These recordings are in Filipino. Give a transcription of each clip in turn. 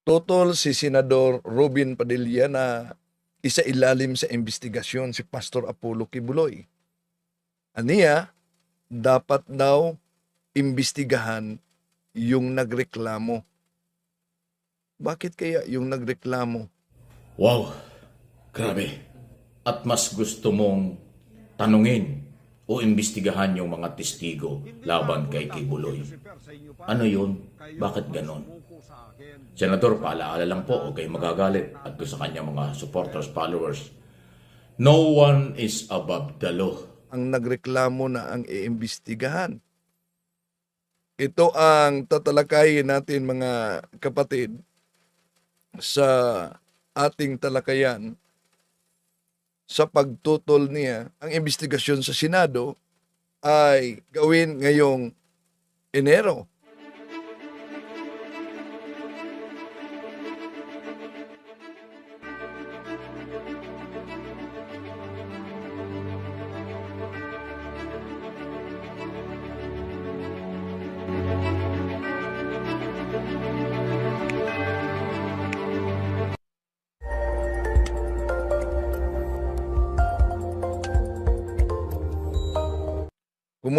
Tutol si Senador Robin Padilla na isa ilalim sa investigasyon si Pastor Apollo Kibuloy. Aniya, dapat daw imbestigahan yung nagreklamo. Bakit kaya yung nagreklamo? Wow, grabe. At mas gusto mong tanungin o imbestigahan yung mga testigo laban kay Kibuloy. Ano yun? Bakit ganon? Senador, paalaala lang po, okay magagalit at doon sa kanyang mga supporters, followers. No one is above the law. Ang nagreklamo na ang iimbestigahan. Ito ang tatalakayin natin mga kapatid sa ating talakayan sa pagtutol niya. Ang investigasyon sa Senado ay gawin ngayong Enero.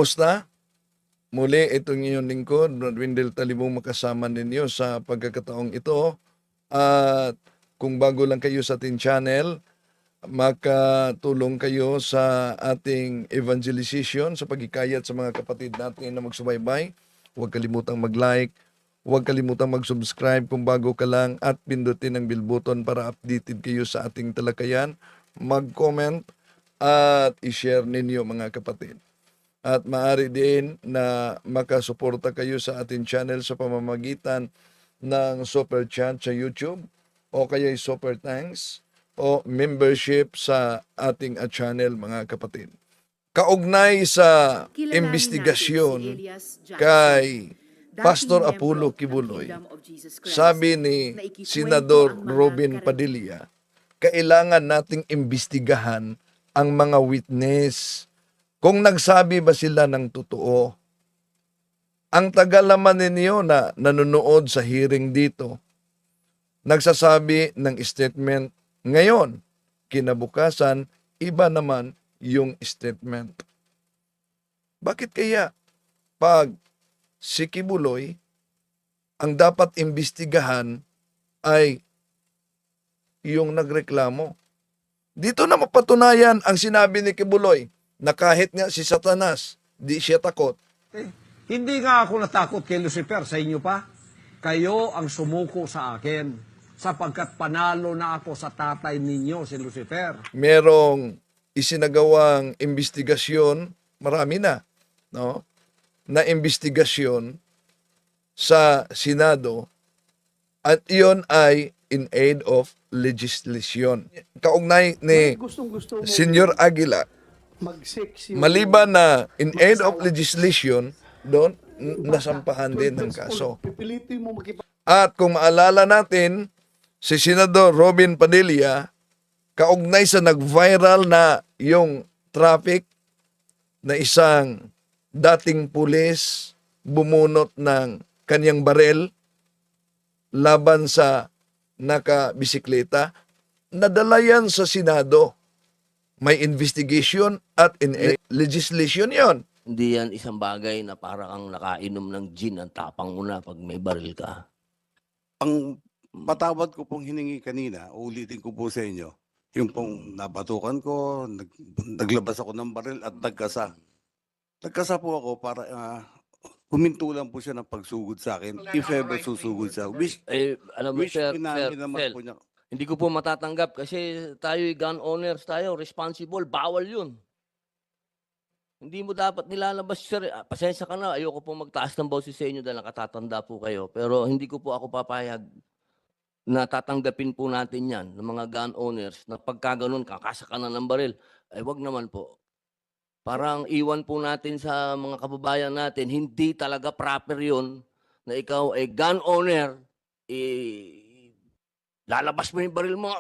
Kumusta? Muli, itong inyong lingkod, Brad Wendell Talibong makasama ninyo sa pagkakataong ito. At kung bago lang kayo sa ating channel, makatulong kayo sa ating evangelization sa pagkikayat sa mga kapatid natin na magsubaybay. Huwag kalimutang mag-like, huwag kalimutang mag-subscribe kung bago ka lang at pindutin ang bell button para updated kayo sa ating talakayan. Mag-comment at i-share ninyo mga kapatid. At maaari din na makasuporta kayo sa ating channel sa pamamagitan ng Super Chat sa YouTube o kaya Super Thanks o membership sa ating uh, channel mga kapatid. Kaugnay sa Kilalanin investigasyon si kay Pastor Apollo Kibuloy, sabi ni Senador Robin Padilla, kailangan nating imbestigahan ang mga witness kung nagsabi ba sila ng totoo. Ang tagal naman ninyo na nanonood sa hearing dito, nagsasabi ng statement ngayon, kinabukasan, iba naman yung statement. Bakit kaya pag si Kibuloy, ang dapat imbestigahan ay yung nagreklamo. Dito na mapatunayan ang sinabi ni Kibuloy na kahit nga si Satanas, di siya takot. Eh, hindi nga ako natakot kay Lucifer sa inyo pa. Kayo ang sumuko sa akin sapagkat panalo na ako sa tatay ninyo, si Lucifer. Merong isinagawang investigasyon, marami na, no? Na investigasyon sa Senado at iyon ay in aid of legislation. Kaugnay ni Senyor Aguila, maliban na in aid of legislation, doon nasampahan din ng kaso. At kung maalala natin, si Senador Robin Padilla, kaugnay sa nag-viral na yung traffic na isang dating pulis bumunot ng kanyang barel laban sa nakabisikleta, nadala yan sa Senado. May investigation at in legislation yon. Hindi yan isang bagay na para kang nakainom ng gin ang tapang mo na pag may baril ka. Ang patawad ko pong hiningi kanina, ulitin ko po sa inyo, yung pong nabatukan ko, nag, naglabas ako ng baril at nagkasa. Nagkasa po ako para uh, huminto lang po siya ng pagsugod sa akin, if ever susugod siya. Which, Eh, alam mo, which sir, sir, naman sir, po niya. Hindi ko po matatanggap kasi tayo gun owners tayo, responsible, bawal yun. Hindi mo dapat nilalabas, sir. Ah, Pasensya ka na, ayoko po magtaas ng boses sa inyo dahil nakatatanda po kayo. Pero hindi ko po ako papayag na tatanggapin po natin yan ng mga gun owners na pagka ganun, kakasa ka na ng baril. Ay, wag naman po. Parang iwan po natin sa mga kababayan natin, hindi talaga proper yun na ikaw ay gun owner, eh, lalabas mo yung baril mo,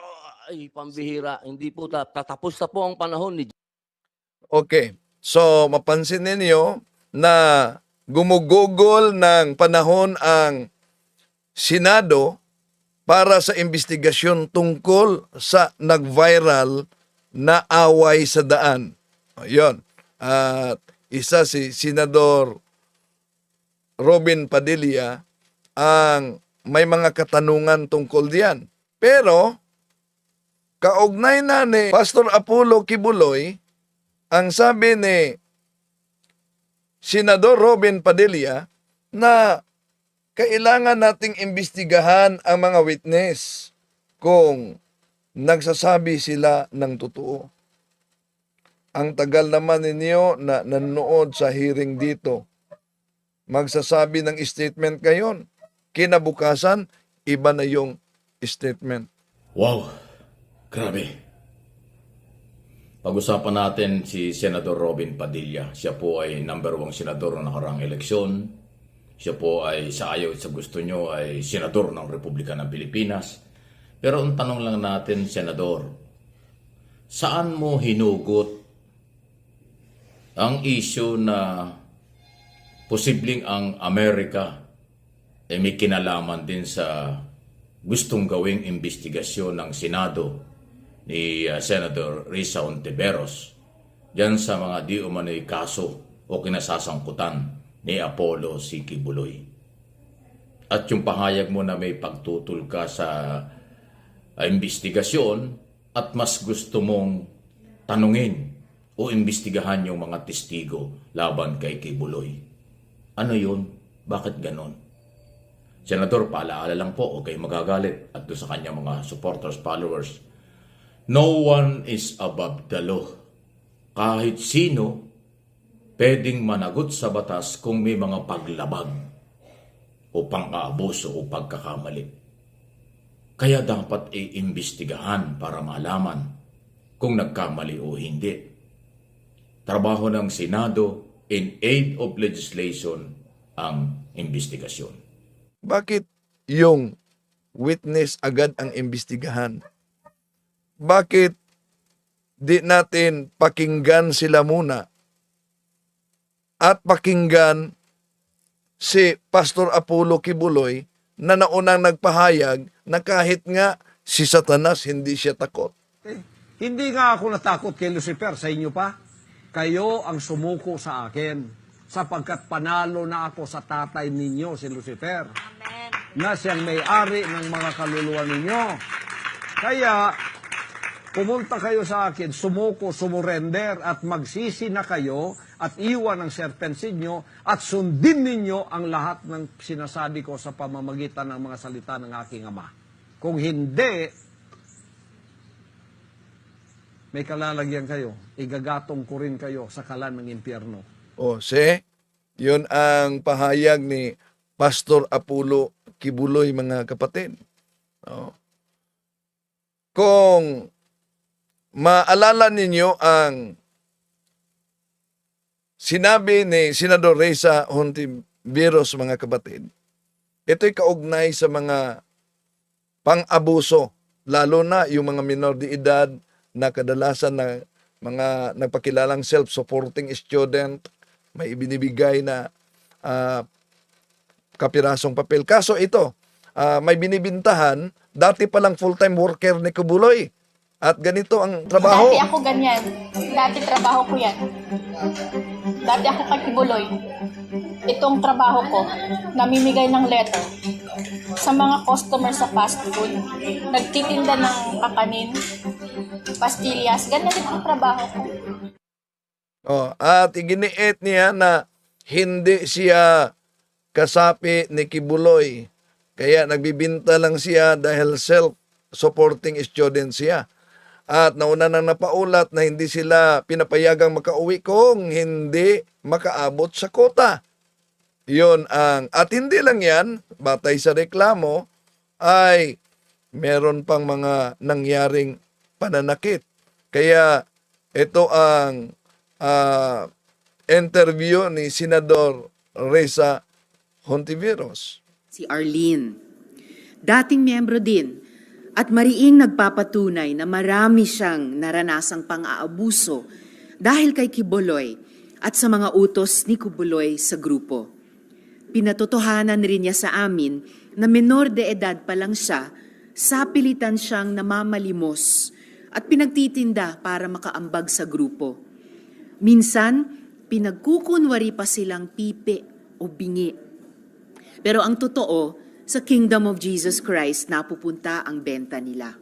ay, pambihira. Hindi po, ta- tatapos na po ang panahon ni Okay. So, mapansin ninyo na gumugugol ng panahon ang Senado para sa investigasyon tungkol sa nag-viral na away sa daan. O, yun. At isa si Senador Robin Padilla ang may mga katanungan tungkol diyan. Pero, kaugnay na ni Pastor Apollo Kibuloy, ang sabi ni Senador Robin Padilla na kailangan nating imbestigahan ang mga witness kung nagsasabi sila ng totoo. Ang tagal naman ninyo na nanonood sa hearing dito. Magsasabi ng statement ngayon. Kinabukasan, iba na yung statement. Wow, grabe. Pag-usapan natin si Senador Robin Padilla. Siya po ay number one senador ng nakaraang eleksyon. Siya po ay sa ayaw sa gusto nyo ay senador ng Republika ng Pilipinas. Pero ang tanong lang natin, Senador, saan mo hinugot ang issue na posibleng ang Amerika ay may kinalaman din sa gustong gawing investigasyon ng Senado ni uh, Senator Risa Ontiveros dyan sa mga di umano'y kaso o kinasasangkutan ni Apollo. Kibuloy. At yung pahayag mo na may pagtutol ka sa uh, investigasyon at mas gusto mong tanungin o imbestigahan yung mga testigo laban kay Kibuloy. Ano yun? Bakit ganon? Senador, paalaala lang po, okay magagalit at doon sa kanyang mga supporters, followers. No one is above the law. Kahit sino, pwedeng managot sa batas kung may mga paglabag o pang-aabuso o pagkakamali. Kaya dapat iimbestigahan para malaman kung nagkamali o hindi. Trabaho ng Senado in aid of legislation ang investigasyon. Bakit yung witness agad ang imbestigahan? Bakit di natin pakinggan sila muna at pakinggan si Pastor Apollo Kibuloy na naunang nagpahayag na kahit nga si Satanas hindi siya takot. Hindi nga ako natakot kay Lucifer, sa inyo pa. Kayo ang sumuko sa akin sapagkat panalo na ako sa tatay ninyo, si Lucifer. Na siyang may-ari ng mga kaluluwa ninyo. Kaya, pumunta kayo sa akin, sumuko, sumurender, at magsisi na kayo at iwan ang serpent sa inyo at sundin ninyo ang lahat ng sinasabi ko sa pamamagitan ng mga salita ng aking ama. Kung hindi, may kalalagyan kayo. Igagatong ko rin kayo sa kalan ng impyerno. O, se, yun ang pahayag ni Pastor Apollo Kibuloy, mga kapatid. O. Kung maalala ninyo ang sinabi ni Senador Reza Hontiveros, mga kapatid, ito'y kaugnay sa mga pang-abuso, lalo na yung mga minor de edad na kadalasan na mga nagpakilalang self-supporting student, may ibinibigay na ah, kapirasong papel. Kaso ito, ah, may binibintahan, dati palang full-time worker ni Kubuloy. At ganito ang trabaho. Dati ako ganyan. Dati trabaho ko yan. Dati ako kakibuloy. Itong trabaho ko, namimigay ng letter sa mga customer sa fast food. Nagtitinda ng kakanin, pastillas. Ganyan din ang trabaho ko. Oh, at iginiit niya na hindi siya kasapi ni Kibuloy. Kaya nagbibinta lang siya dahil self-supporting student siya. At nauna nang napaulat na hindi sila pinapayagang makauwi kung hindi makaabot sa kota. Yun ang, at hindi lang yan, batay sa reklamo, ay meron pang mga nangyaring pananakit. Kaya ito ang ah, interview ni Senador Reza Hontiveros. Si Arlene. Dating miyembro din at mariing nagpapatunay na marami siyang naranasang pang-aabuso dahil kay Kibuloy at sa mga utos ni Kibuloy sa grupo. Pinatotohanan rin niya sa amin na menor de edad pa lang siya sapilitan siyang namamalimos at pinagtitinda para makaambag sa grupo. Minsan, pinagkukunwari pa silang pipi o bingi. Pero ang totoo, sa Kingdom of Jesus Christ napupunta ang benta nila.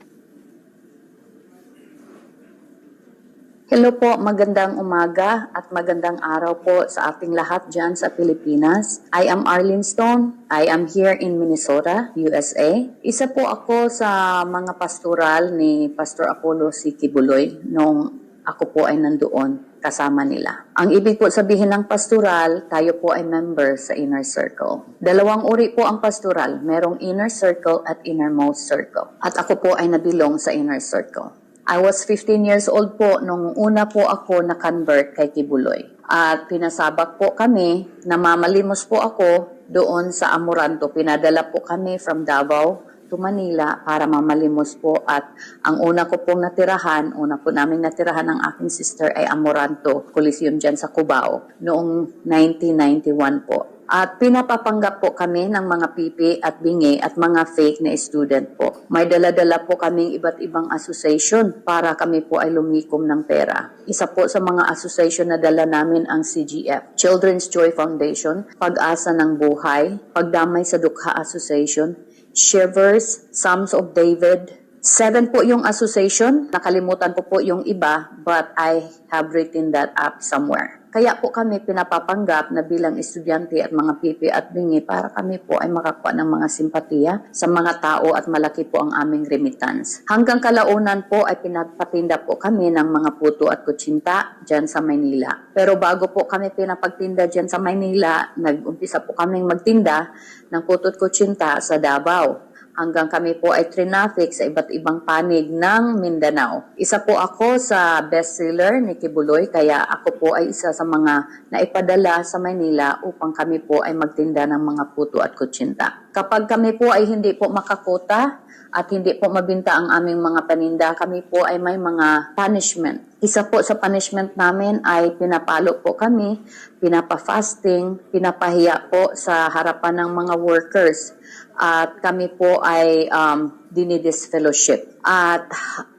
Hello po, magandang umaga at magandang araw po sa ating lahat dyan sa Pilipinas. I am Arlene Stone. I am here in Minnesota, USA. Isa po ako sa mga pastoral ni Pastor Apollo C. Kibuloy nung ako po ay nandoon kasama nila. Ang ibig po sabihin ng pastoral, tayo po ay member sa inner circle. Dalawang uri po ang pastoral, merong inner circle at innermost circle. At ako po ay nabilong sa inner circle. I was 15 years old po nung una po ako na-convert kay Kibuloy. At pinasabak po kami, namamalimos po ako doon sa Amoranto. Pinadala po kami from Davao to Manila para mamalimos po at ang una ko pong natirahan, una po namin natirahan ng aking sister ay Amoranto Coliseum dyan sa Cubao noong 1991 po. At pinapapanggap po kami ng mga pipi at bingi at mga fake na student po. May dala-dala po kaming iba't ibang association para kami po ay lumikom ng pera. Isa po sa mga association na dala namin ang CGF, Children's Joy Foundation, Pag-asa ng Buhay, Pagdamay sa Dukha Association, Shivers, Psalms of David, Seven po yung association. Nakalimutan ko po yung iba, but I have written that up somewhere. Kaya po kami pinapapanggap na bilang estudyante at mga pipi at bingi para kami po ay makakuha ng mga simpatiya sa mga tao at malaki po ang aming remittance. Hanggang kalaunan po ay pinagpatinda po kami ng mga puto at kutsinta dyan sa Maynila. Pero bago po kami pinapagtinda dyan sa Maynila, nag-umpisa po kaming magtinda ng puto at kutsinta sa Davao hanggang kami po ay trinaffic sa iba't ibang panig ng Mindanao. Isa po ako sa bestseller ni Kibuloy, kaya ako po ay isa sa mga naipadala sa Manila upang kami po ay magtinda ng mga puto at kutsinta. Kapag kami po ay hindi po makakota at hindi po mabinta ang aming mga paninda, kami po ay may mga punishment. Isa po sa punishment namin ay pinapalo po kami, pinapa-fasting, pinapahiya po sa harapan ng mga workers at kami po ay um, dinidisfellowship. At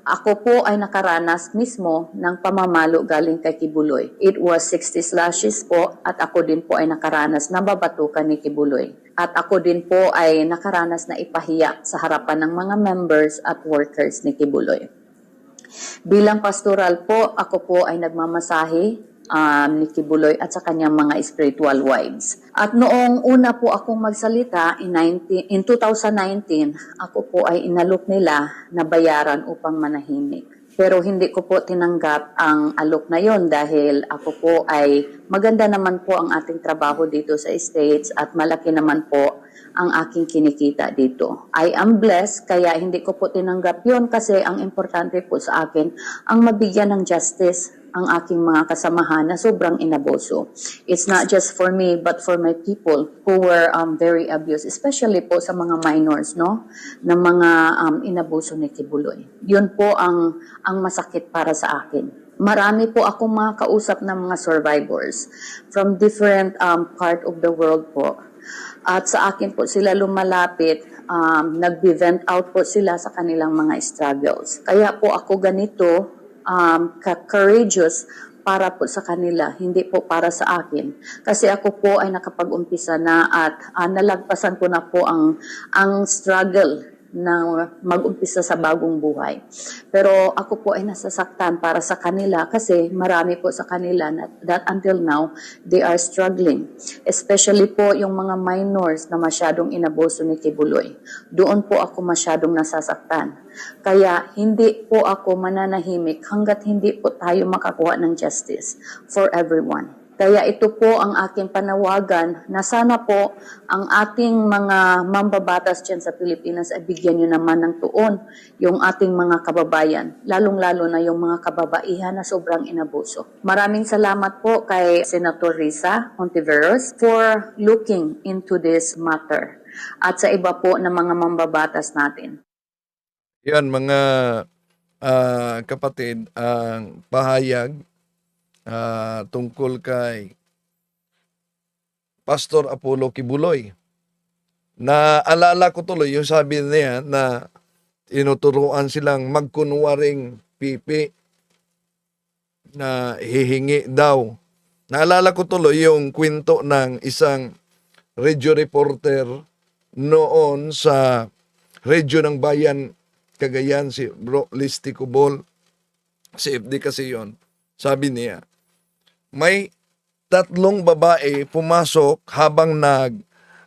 ako po ay nakaranas mismo ng pamamalo galing kay Kibuloy. It was 60 slashes po at ako din po ay nakaranas na babatukan ni Kibuloy. At ako din po ay nakaranas na ipahiya sa harapan ng mga members at workers ni Kibuloy. Bilang pastoral po, ako po ay nagmamasahe um, ni Kibuloy at sa kanyang mga spiritual wives. At noong una po akong magsalita, in, 19, in 2019, ako po ay inalok nila na bayaran upang manahimik. Pero hindi ko po tinanggap ang alok na yon dahil ako po ay maganda naman po ang ating trabaho dito sa States at malaki naman po ang aking kinikita dito. I am blessed kaya hindi ko po tinanggap yon kasi ang importante po sa akin ang mabigyan ng justice ang aking mga kasamahan na sobrang inaboso. It's not just for me but for my people who were um, very abused, especially po sa mga minors, no? Na mga um, inaboso ni Kibuloy. Yun po ang, ang masakit para sa akin. Marami po akong mga kausap ng mga survivors from different um, part of the world po. At sa akin po sila lumalapit, um, nag-vent out po sila sa kanilang mga struggles. Kaya po ako ganito, um, ka-courageous para po sa kanila, hindi po para sa akin. Kasi ako po ay nakapag-umpisa na at ah, nalagpasan ko na po ang, ang struggle na mag-umpisa sa bagong buhay. Pero ako po ay nasasaktan para sa kanila kasi marami po sa kanila na, that until now, they are struggling. Especially po yung mga minors na masyadong inaboso ni Kibuloy. Doon po ako masyadong nasasaktan. Kaya hindi po ako mananahimik hanggat hindi po tayo makakuha ng justice for everyone. Kaya ito po ang aking panawagan na sana po ang ating mga mambabatas dyan sa Pilipinas ay bigyan nyo naman ng tuon yung ating mga kababayan, lalong-lalo na yung mga kababaihan na sobrang inabuso. Maraming salamat po kay Senator Risa Ontiveros for looking into this matter at sa iba po na mga mambabatas natin. Yan mga ah, kapatid, ang pahayag ah, tungkol kay Pastor Apollo Kibuloy. Naalala ko tuloy yung sabi niya na tinuturuan silang magkunwaring pipi na hihingi daw. Naalala ko tuloy yung kwento ng isang radio reporter noon sa radio ng bayan Cagayan, si Bro Listi Cubol. CFD kasi yon Sabi niya, may tatlong babae pumasok habang nag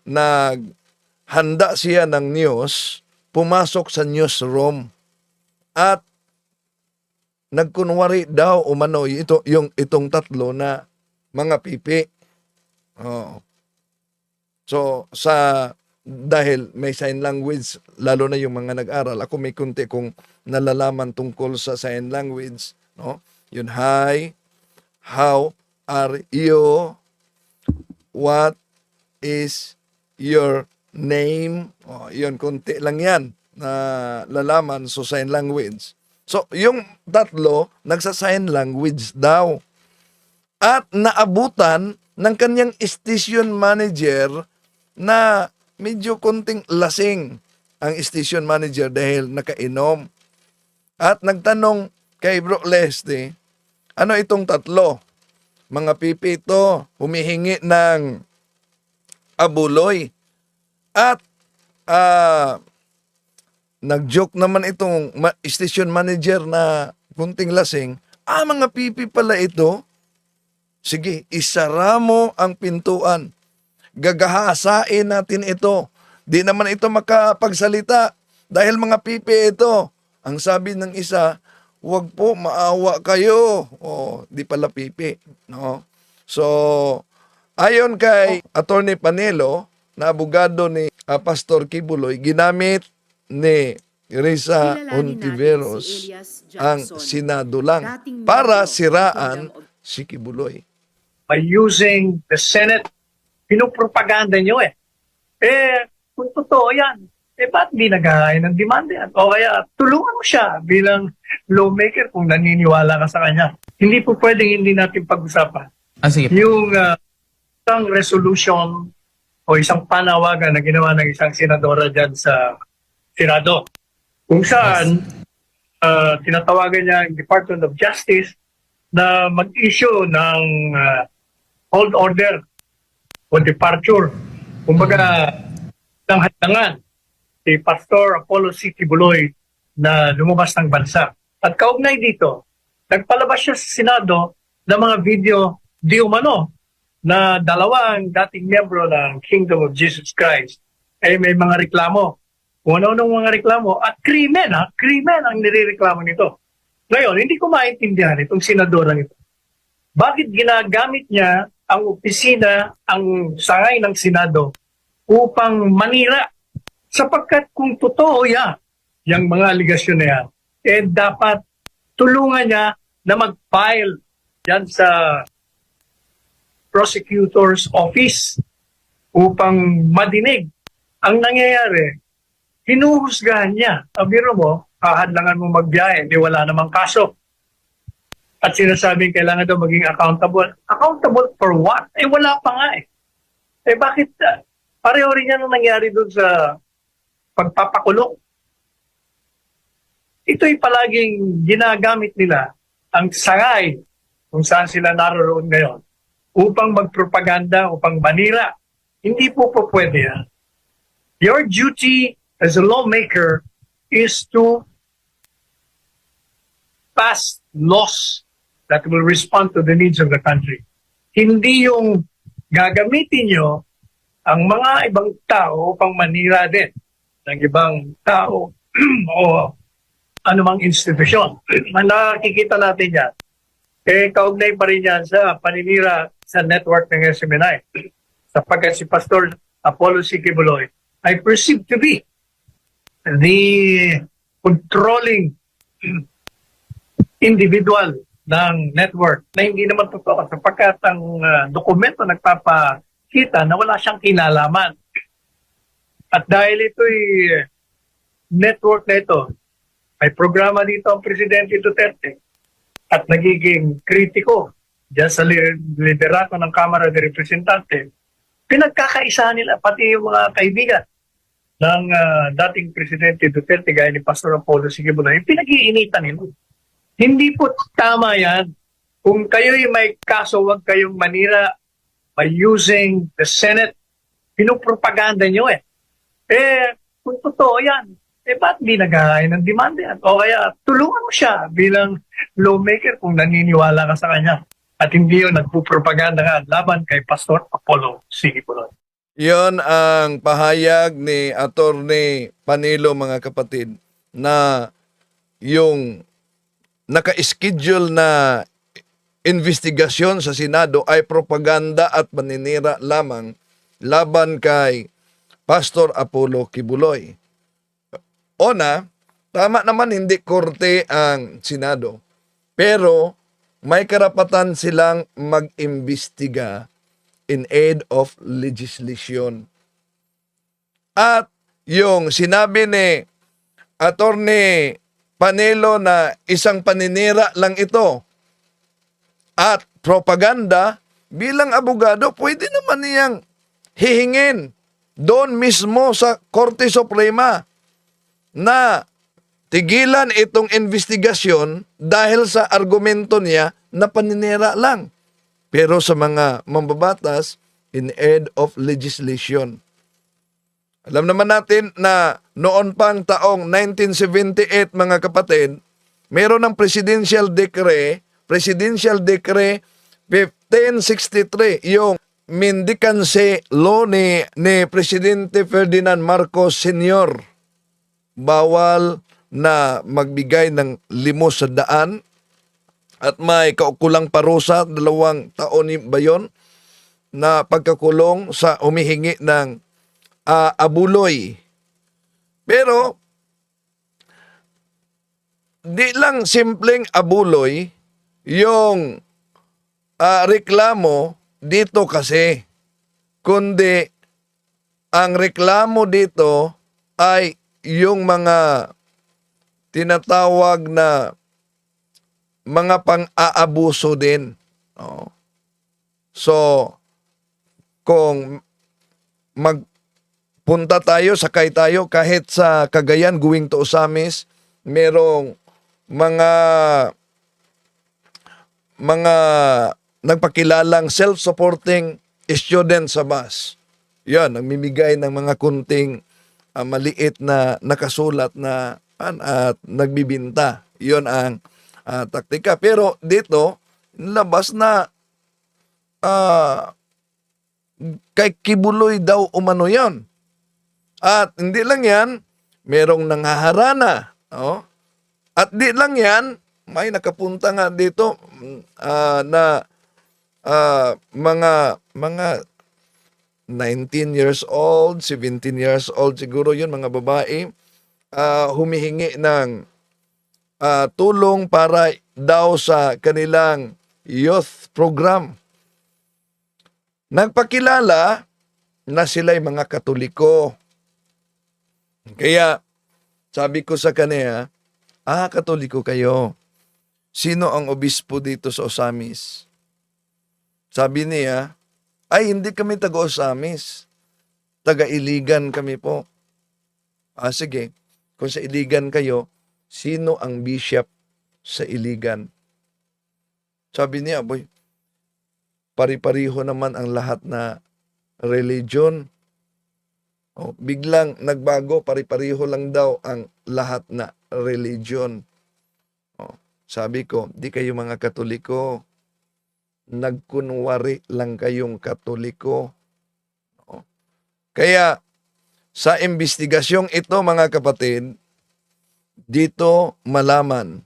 nag handa siya ng news, pumasok sa newsroom at nagkunwari daw umano ito yung itong tatlo na mga pipi. Oh. So sa dahil may sign language lalo na yung mga nag-aral ako may kunti kong nalalaman tungkol sa sign language no yun hi how are you? What is your name? Oh yun kunti lang yan na lalaman sa sign language. So yung tatlo nagsa sign language daw. At naabutan ng kanyang station manager na medyo konting lasing ang station manager dahil nakainom. At nagtanong kay Bro Leste, ano itong tatlo? Mga pipi ito, humihingi ng abuloy. At ah, nag-joke naman itong station manager na kunting lasing, ah mga pipi pala ito, Sige, isara mo ang pintuan. Gagahasain natin ito. Di naman ito makapagsalita dahil mga pipi ito. Ang sabi ng isa, wag po maawa kayo. O, di pala pipi. No? So, ayon kay Attorney Panelo, na abogado ni ah, Pastor Kibuloy, ginamit ni Risa Ontiveros si Elias ang Senado lang para siraan si Kibuloy. by using the Senate, pinupropaganda nyo eh. Eh, kung totoo yan, eh ba't di naghahain ng demand yan? O kaya, tulungan mo siya bilang lawmaker kung naniniwala ka sa kanya. Hindi po pwedeng hindi natin pag-usapan. Ah, sige po. Yung ah, isang resolution o isang panawagan na ginawa ng isang senadora dyan sa Senado. Kung saan, ah, tinatawagan niya ang Department of Justice na mag-issue ng ah, hold order o departure. Kumbaga, ng hadangan si Pastor Apollo C. Tibuloy na lumabas ng bansa. At kaugnay dito, nagpalabas siya sa Senado ng mga video di umano na dalawang dating miyembro ng Kingdom of Jesus Christ ay may mga reklamo. Kung ano-anong mga reklamo at krimen ha, krimen ang nirereklamo nito. Ngayon, hindi ko maintindihan itong senadora nito. Bakit ginagamit niya ang opisina, ang sangay ng Senado upang manira? Sapagkat kung totoo yan, yung mga aligasyon na yan, eh dapat tulungan niya na mag-file yan sa prosecutor's office upang madinig. Ang nangyayari, hinuhusgahan niya. Ang biro mo, hahadlangan mo magbiyahe, di wala namang kaso. At sinasabing kailangan daw maging accountable. Accountable for what? Eh wala pa nga eh. Eh bakit? Uh, pareho rin yan ang nangyari doon sa pagpapakulong. Ito'y palaging ginagamit nila ang sangay kung saan sila naroon ngayon upang magpropaganda, upang manira. Hindi po po pwede yan. Your duty as a lawmaker is to pass laws that will respond to the needs of the country. Hindi yung gagamitin nyo ang mga ibang tao upang manira din ng ibang tao o anumang institusyon. Ang nakikita natin yan, eh kaugnay pa rin yan sa paninira sa network ng SMNI. Sapagkat si Pastor Apollo C. Kibuloy I perceive to be the controlling individual ng network na hindi naman totoo sapagkat ang uh, dokumento nagpapakita na wala siyang kinalaman. At dahil ito'y network na ito, may programa dito ang Presidente Duterte at nagiging kritiko dyan sa li- liderato ng Kamara de Representante, pinagkakaisahan nila pati yung mga kaibigan ng ah, dating Presidente Duterte gaya ni Pastor Apollo Sigibuloy, pinag-iinitan nila. Hindi po tama yan. Kung kayo'y may kaso, huwag kayong manira by using the Senate. Pinupropaganda nyo eh. Eh, kung totoo yan, eh ba't di naghahain ng demand yan? O kaya tulungan mo siya bilang lawmaker kung naniniwala ka sa kanya. At hindi yun nagpupropaganda ka laban kay Pastor Apollo Sigibuloy. Yon ang pahayag ni Attorney Panilo mga kapatid na yung naka-schedule na investigasyon sa Senado ay propaganda at paninira lamang laban kay Pastor Apollo Kibuloy. Ona, tama naman hindi korte ang Senado. Pero may karapatan silang mag-imbestiga in aid of legislation. At yung sinabi ni Attorney Panelo na isang paninira lang ito at propaganda, bilang abogado, pwede naman niyang hihingin doon mismo sa Korte Suprema na tigilan itong investigasyon dahil sa argumento niya na paninira lang. Pero sa mga mambabatas, in aid of legislation. Alam naman natin na noon pang taong 1978 mga kapatid, meron ng presidential decree, presidential decree 1563, yung Mendicancy Law ni, ni Presidente Ferdinand Marcos Sr. Bawal na magbigay ng limos sa daan at may kaukulang parusa, dalawang taon ba yun, na pagkakulong sa humihingi ng ah, abuloy. Pero, di lang simpleng abuloy yung ah, reklamo dito kasi, kundi ang reklamo dito ay yung mga tinatawag na mga pang-aabuso din. Oo. So, kung magpunta tayo, sakay tayo, kahit sa Cagayan, going to Osamis, merong mga mga nagpakilalang self-supporting student sa bus. Yan, nagmimigay ng mga kunting ah, maliit na nakasulat na at nagbibinta. Yon ang ah, taktika. Pero dito, labas na ah, kay Kibuloy daw umano yon. At hindi lang yan, merong nanghaharana. Oh. At di lang yan, may nakapunta nga dito ah, na ah, mga mga 19 years old, 17 years old siguro yun, mga babae, ah, humihingi ng ah, tulong para daw sa kanilang youth program. Nagpakilala na sila'y mga katoliko. Kaya sabi ko sa kanya, ah, katoliko kayo. Sino ang obispo dito sa Osamis? Sabi niya, ay hindi kami taga-Osamis. Taga-Iligan kami po. Ah, sige. Kung sa Iligan kayo, sino ang bishop sa Iligan? Sabi niya, boy, pari-pariho naman ang lahat na religion. Oh, biglang nagbago, pari-pariho lang daw ang lahat na religion. Oh, sabi ko, di kayo mga katoliko. Nagkunwari lang kayong katoliko. Oh. Kaya, sa investigasyong ito mga kapatid, dito malaman,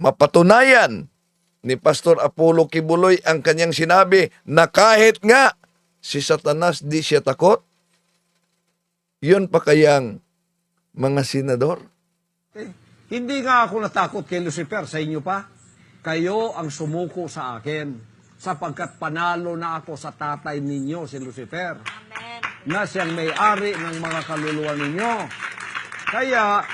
mapatunayan ni Pastor Apollo Kibuloy ang kanyang sinabi na kahit nga si Satanas di siya takot, yun pa kayang mga senador? Hindi nga ako natakot kay Lucifer, sa inyo pa. Kayo ang sumuko sa akin sapagkat panalo na ako sa tatay ninyo, si Lucifer. Na siyang may-ari ng mga kaluluwa ninyo. Kaya,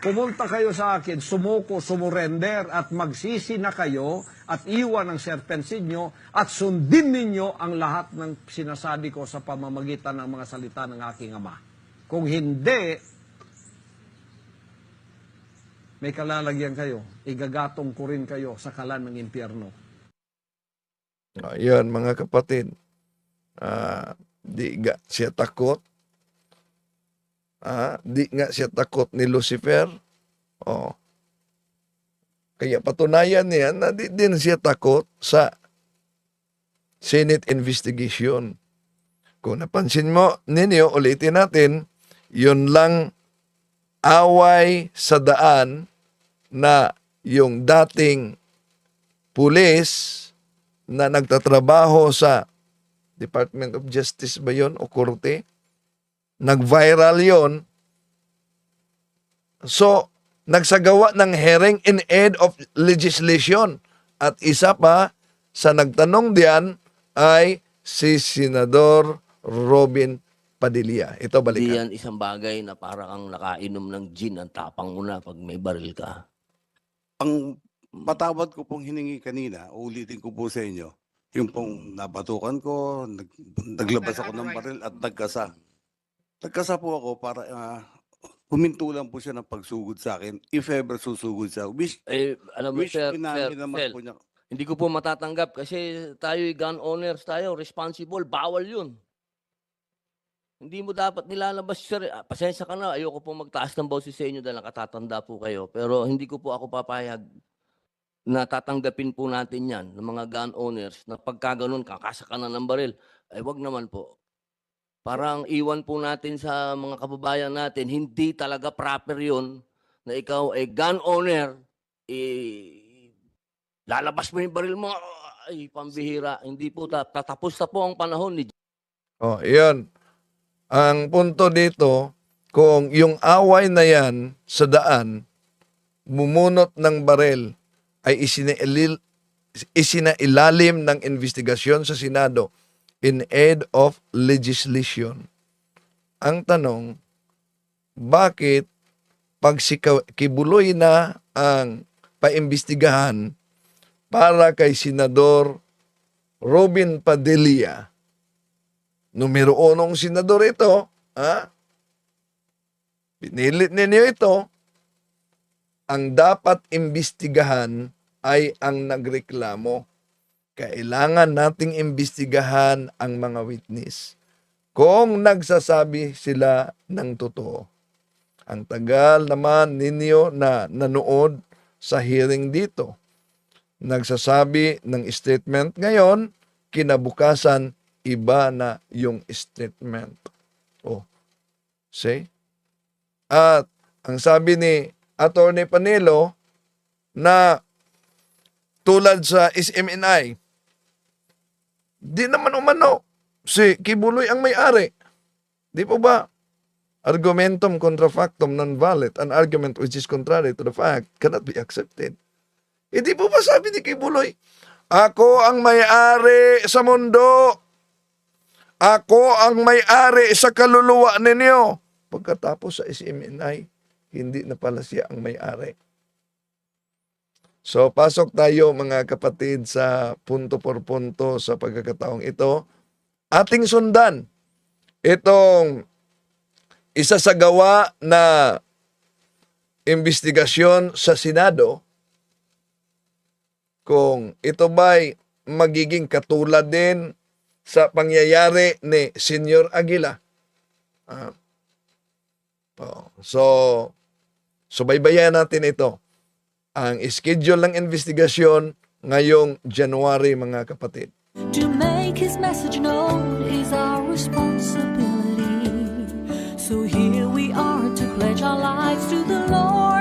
pumunta kayo sa akin, sumuko, sumurender, at magsisi na kayo at iwan ang serpensin nyo at sundin ninyo ang lahat ng sinasabi ko sa pamamagitan ng mga salita ng aking ama. Kung hindi, may kalalagyan kayo. Igagatong ko rin kayo sa kalan ng impyerno. Ayan, mga kapatid. Ah, di nga siya takot. Ah, di nga siya takot ni Lucifer. Oh. Kaya patunayan niya na di din siya takot sa Senate investigation. Kung napansin mo, ninyo, ulitin natin, yun lang away sa daan na yung dating pulis na nagtatrabaho sa Department of Justice ba yun o korte? Nag-viral yon. So, nagsagawa ng hearing in aid of legislation. At isa pa sa nagtanong diyan ay si Senador Robin Padilla. Ito balikan. yan isang bagay na para kang nakainom ng gin ang tapang mo na pag may baril ka. Ang patawad ko pong hiningi kanina, ulitin ko po sa inyo, yung pong napatukan ko, nag, naglabas ako ng baril at nagkasa. Nagkasa po ako para ah, huminto lang po siya ng pagsugod sa akin if ever susugod siya. Which, Eh, alam mo, which sir, sir, sir, po niya. hindi ko po matatanggap kasi tayo'y gun owners tayo, responsible, bawal yun. Hindi mo dapat nilalabas, sir. Ah, Pasensya ka na, ayoko po magtaas ng boses sa inyo dahil nakatatanda po kayo. Pero hindi ko po ako papayag na tatanggapin po natin yan ng mga gun owners na pagka ganun, kakasa ka na ng baril. Ay, wag naman po. Parang iwan po natin sa mga kababayan natin, hindi talaga proper yun na ikaw ay gun owner, eh, lalabas mo yung baril mo, ay, pambihira. Hindi po, ta- tatapos na po ang panahon ni Oh, iyon. Ang punto dito, kung yung away na yan sa daan, bumunot ng barel, ay isinailil, isinailalim ng investigasyon sa Senado in aid of legislation. Ang tanong, bakit pag si Kibuloy na ang paimbestigahan para kay Senador Robin Padilla, numero unong senador ito, ha? Pinilit ninyo ito, ang dapat imbestigahan ay ang nagreklamo. Kailangan nating imbestigahan ang mga witness. Kung nagsasabi sila ng totoo. Ang tagal naman ninyo na nanood sa hearing dito. Nagsasabi ng statement ngayon, kinabukasan, iba na yung statement. Oh. See? At ang sabi ni Attorney Panelo na tulad sa SMNI, di naman umano si Kibuloy ang may-ari. Di po ba? Argumentum contra factum non valid. An argument which is contrary to the fact cannot be accepted. Eh di po ba sabi ni Kibuloy, ako ang may-ari sa mundo. Ako ang may-ari sa kaluluwa ninyo. Pagkatapos sa SMNI, hindi na pala siya ang may-ari. So, pasok tayo mga kapatid sa punto por punto sa pagkakataong ito. Ating sundan itong isa sa gawa na investigasyon sa Senado kung ito ba'y magiging katulad din sa pangyayari ni Senior Aguila. Uh, so, subaybayan natin ito. Ang schedule ng investigasyon ngayong January mga kapatid. To make his message known is our responsibility. So here we are to pledge our lives to the Lord.